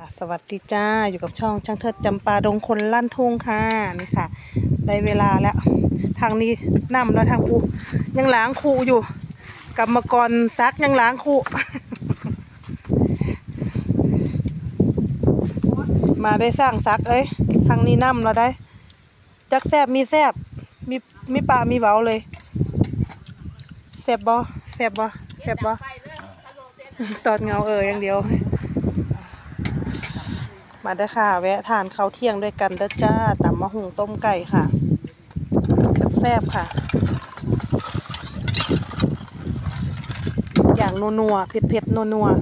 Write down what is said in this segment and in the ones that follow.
อะสวัสดีจ้าอยู่กับช่องช่างเทิดจำปาดงคนลั่นทุ่งค่ะนี่ค่ะ ได้เวลาแล้ว ทางนี้นำแล้วทางครูยังล้างครูอยู่กรรมกรซักยังล้างครูมาได้สร้างซักเอ้ยทางนี้นำเราได้ จักแซบมีแซบมีมีปลามีเบาเลยแซบบ่แซบบ่แซบบ่ตอดเงาเอออย่างเดียว มาเด้อค่ะ แวะทานข้าวเที่ยงด้วยกันเด้อจ้าตำมะหุงต้มไก่ค่ะแซ่บๆค่ะ อย่างนัวๆเผ็ดๆนัวๆ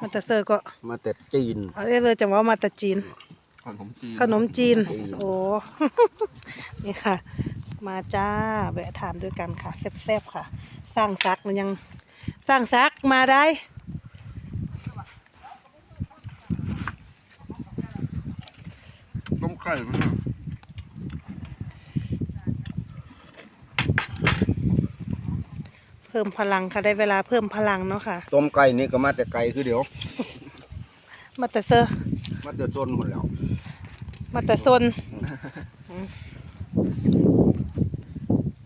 มันจะเซอร์ก็มาแต่จีนเอาเอ้ยเลยจังว่ามาแตะจีน ขนมจีนขนมจีนจีน โอ้นี่ค่ะ มาจ้าแวะทานด้วยกันค่ะแซ่บๆค่ะ สร้างซักมันยังสร้างซักมาได้ ต้ม ไก่ไหมฮะเพิ่มพลังค่ะได้เวลาเพิ่มพลังเนาะค่ะ ต้มไก่นี่ก็มาแต่ไก่คือเดี๋ยว มาแต่เซอร์มาแต่จนหมดแล้ว มาแต่ซน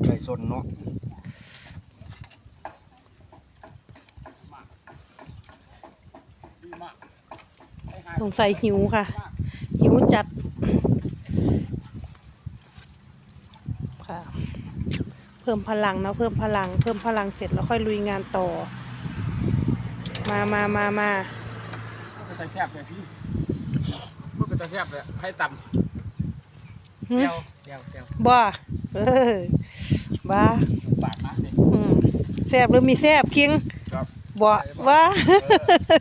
ไก่ซนเนาะสงสัยหิวค่ะ หิวจัด ค่ะ เพิ่มพลังเนาะเพิ่มพลัง เพิ่มพลังเสร็จแล้วค่อยลุยงานต่อ มามามามามันจะแซ่บเลยสิมันก็จะแซ่บเลยให้ต่หึำเจียวเจียวเจียวบ่เออบ้าปากมาสิอืมแซบหรือมีแซบคิงครับบ่ว่า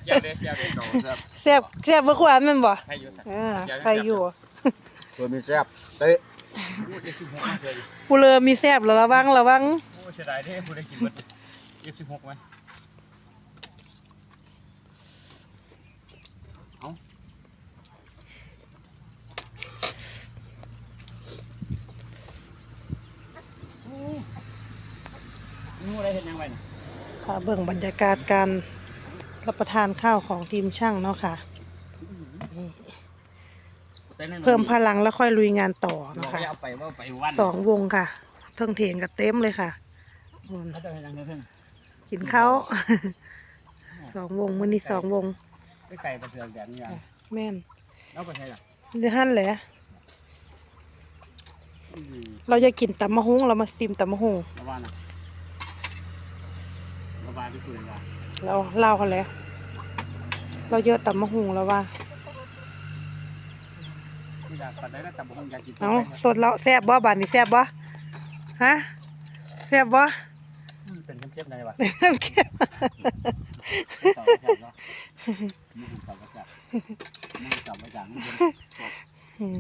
เจียวเด้เจียวเด้เจียวแซ่บแซบแซบเมื่อวานแมันบ่ให้อยู่สักเออใครอยู่ตัวมีแซ่บเตะ พูดได้สิบหกมาเลยผู้เลอมีแซบแล้วระวังระวังโอ้เสียดายที่พูดได้กินหมดเอฟสิบหกไหมเอางูอะไรเห็นยังไงเนี่ยค่ะเบิ่งบรรยากาศการรับประทานข้าวของทีมช่างเนาะค่ะ เพิ่มพลังแล้วค่อยลุยงานต่อเราเนาะก็คะเอาไปว่าไปวันสองวงค่ะเทิงเทงกับเต็มเลยค่ะอืมเขาจะเห็นยังไงเพิ่งกินข้าวสองวงมื้อนี้สองวงไปไก่ประเทืองแดดนี่ไงแม่นแล้วไปใช่หรอเดี๋ยวหั่นแหละอืมเราจะกินตำมะฮุงเรามาซิมตำมะฮุงระวังนะระวังที่คุณว่าเราเล่ากันแล้วเราเยอะตำมะฮุงแล้วว่าไม่ อยากปัดได้แล้วแต่ผมอยากกินเอาสดแล้วแซ่บบ่บานนี้แซ่บบ่ฮะแซ่บบ่อืมเป็นเข้มๆในวะเข้มเข้มต่อไปจากเนาะมือต่อไปจากมือต่อไปจากมืออืม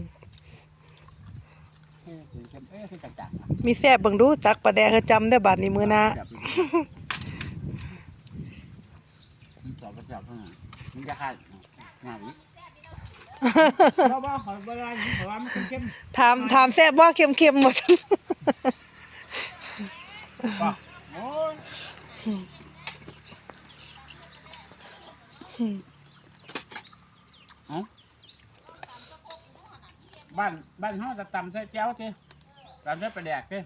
เป็นเข้มเอ๊ะคือจากจากมีแซ่บเบิ่งดูตักปลาแดงเขาจำได้บาดนี้มือหนะต่อไปจากเท่านั้นมันจะขาดงาน นี้บ้าบ้าขอเวลาขอว่ามันเข้มถามถามแซ่บบ่เค็มเค็มหมดๆป่ะโอ้ยบ้านบ้านเขาจะตำใส่แจ้วเจ้ตำใส่ปลาแดกเจ้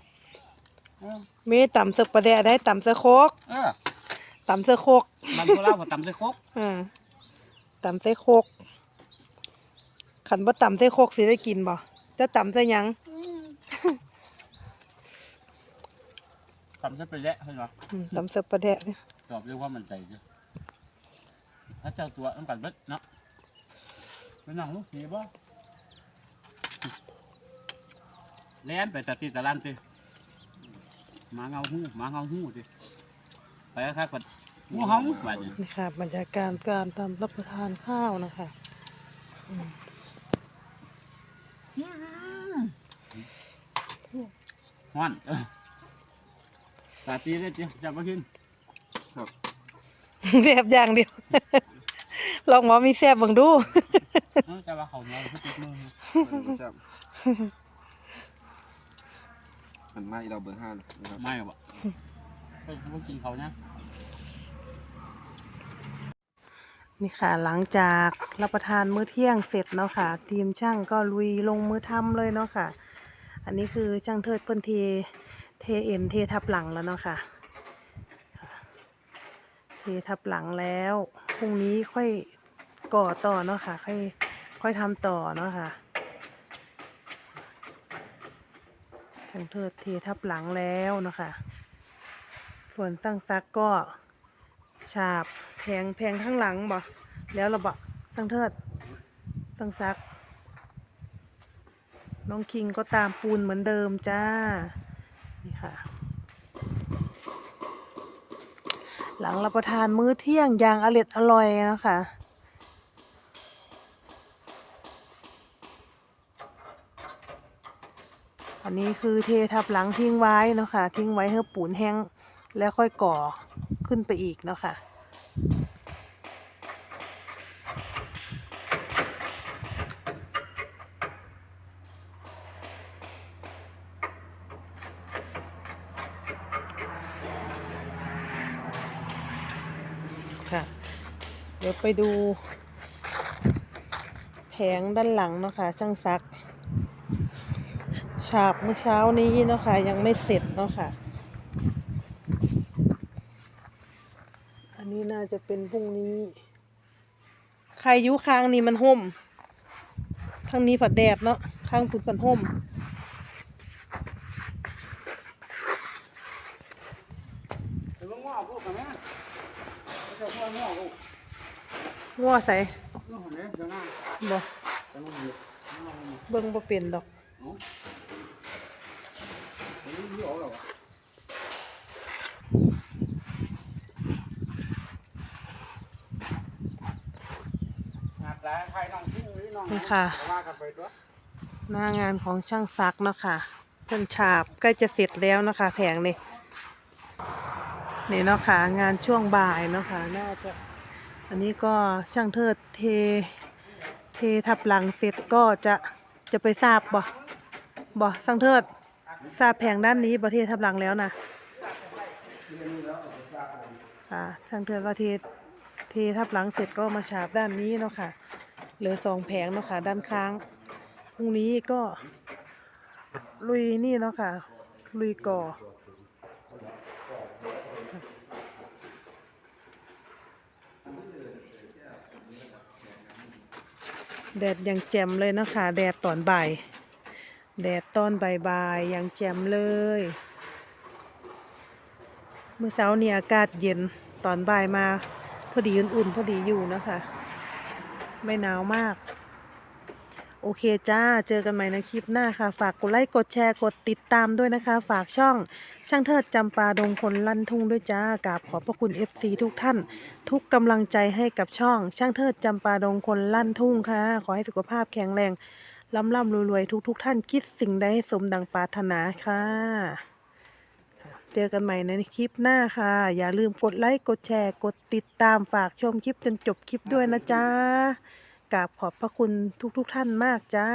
เออมีตำสึกปลาแดงได้ตำเสือโคกเออตำเสือโคกมันพวกเราก็ตำใส่ครก อ่าตำเสือโคก ขันบ่ตำเสือโคกสิได้กินบ่จะตำเสือหยังตำใส่ปลาแดกเห็นปะอืมตำเสือปลาแดงเนี่ยตอบเรียกว่ามันใจเจ้ถ้าเจ้าตัวมันปัดเบ็ดเนาะไปนั่งลูกผีบ่เล่นไปตัดตีตะลันติหมาเงาหูหมาเงาหูติไปค่ากัดงูเห่าแบบนี้ นี่ค่ะบรรยากาศการตำรับประทานข้าวนะคะฮ้อน เออตาตีได้จิจับมาขึ้นแซ่บอย่างเดียว ลองหมอมีแซ่บเบิ่งดูเออจะว่าเขาเนาะเขาติดมือมันแซ่บมันไหม้เราเบอร์ห้านะครับไม่หรอกเออเขาบ่กินเขานะนี่ค่ะ หลังจากรับประทานมื้อเที่ยงเสร็จเนาะค่ะ ทีมช่างก็ลุยลงมือทำเลยเนาะค่ะ อันนี้คือช่างเทิดเพิ่นเทเทเอ็นเททับหลังแล้วเนาะค่ะ เททับหลังแล้วพรุ่งนี้ค่อยก่อต่อเนาะค่ะ ค่อยค่อยทำต่อเนาะค่ะช่างเทิดเททับหลังแล้วเนาะค่ะส่วนสร้างซักก็ฉาบแพงแพงข้างหลังบ่แล้วเราบ่สร้างเทิดสร้างซัก น้องคิงก็ตามปูนเหมือนเดิมจ้า นี่ค่ะ หลังรับประทานมื้อเที่ยงอย่างอร็ดอร่อยนะคะอันนี้คือเททับหลังทิ้งไว้เนาะค่ะทิ้งไว้ให้ปูนแห้งแล้วค่อยก่อขึ้นไปอีกเนาะคะค่ะ เดี๋ยวไปดู แผงด้านหลังเนาะค่ะช่างซัก ฉาบเมื่อเช้านี้เนาะค่ะยังไม่เสร็จเนาะค่ะ อันนี้น่าจะเป็นพรุ่งนี้ ใครยุค้างนี้มันห่มทางนี้ผัดแดดเนาะข้างพุ่นปันห่มเดี๋ยวมึงงอกูกันไหมเดี๋ยวง้องอกู งัวใส่ง้อเนี่ยเดี๋ยวนะบ่เดี๋ยวมึงอยู่ง้อมึงเบิ่งบ่เป็นดอกเนาะเดี๋ยวมึงอยู่เอาเหรอวะหนักหลายใครน้องทิ้งหรือน้องนี่ค่ะว่ากันไปตัวหน้างานของช่างซักเนาะค่ะเพิ่นฉาบใกล้จะเสร็จแล้วเนาะค่ะแผงนี่นี่เนาะค่ะ งานช่วงบ่ายเนาะค่ะ น่าจะ อันนี้ก็ช่างเทิดเท เททับหลังเสร็จก็จะจะไปทราบบ่บ่ช่างเทิดทราบแผงด้านนี้บ่เททับหลังแล้วนะค่ะช่างเทิดว่าเทเททับหลังเสร็จก็มาฉาบด้านนี้เนาะค่ะ เหลือสองแผงเนาะค่ะด้านข้างพรุ่งนี้ก็ลุยนี่เนาะค่ะลุยก่อ แดดยังแจ่มเลยนะคะ แดดตอนบ่าย แดดตอนบ่ายๆยังแจ่มเลยเมื่อเช้านี่อากาศเย็นตอนบ่ายมาพอดีอุ่นๆพอดีอยู่นะคะ ไม่หนาวมาก โอเคจ้า เจอกันใหม่ในคลิปหน้าค่ะ ฝากกดไลค์ กดแชร์ กดติดตามด้วยนะคะ ฝากช่อง ช่างเทิดจำปาดงคนลั่นทุ่งด้วยจ้ากราบขอบพระคุณ FC ทุกท่าน ทุกกำลังใจให้กับช่อง ช่างเทิดจำปาดงคนลั่นทุ่งค่ะ ขอให้สุขภาพแข็งแรงร่ำร่ำรวยๆ ทุกๆทท่านคิดสิ่งใดให้สมดังปรารถนาค่ะ เจอกันใหม่ในคลิปหน้าค่ะ อย่าลืมกดไลค์ กดแชร์ กดติดตามฝากชมคลิปจนจบคลิปด้วยนะจ๊ะ กราบขอบพระคุณทุกๆทท่านมากจ้า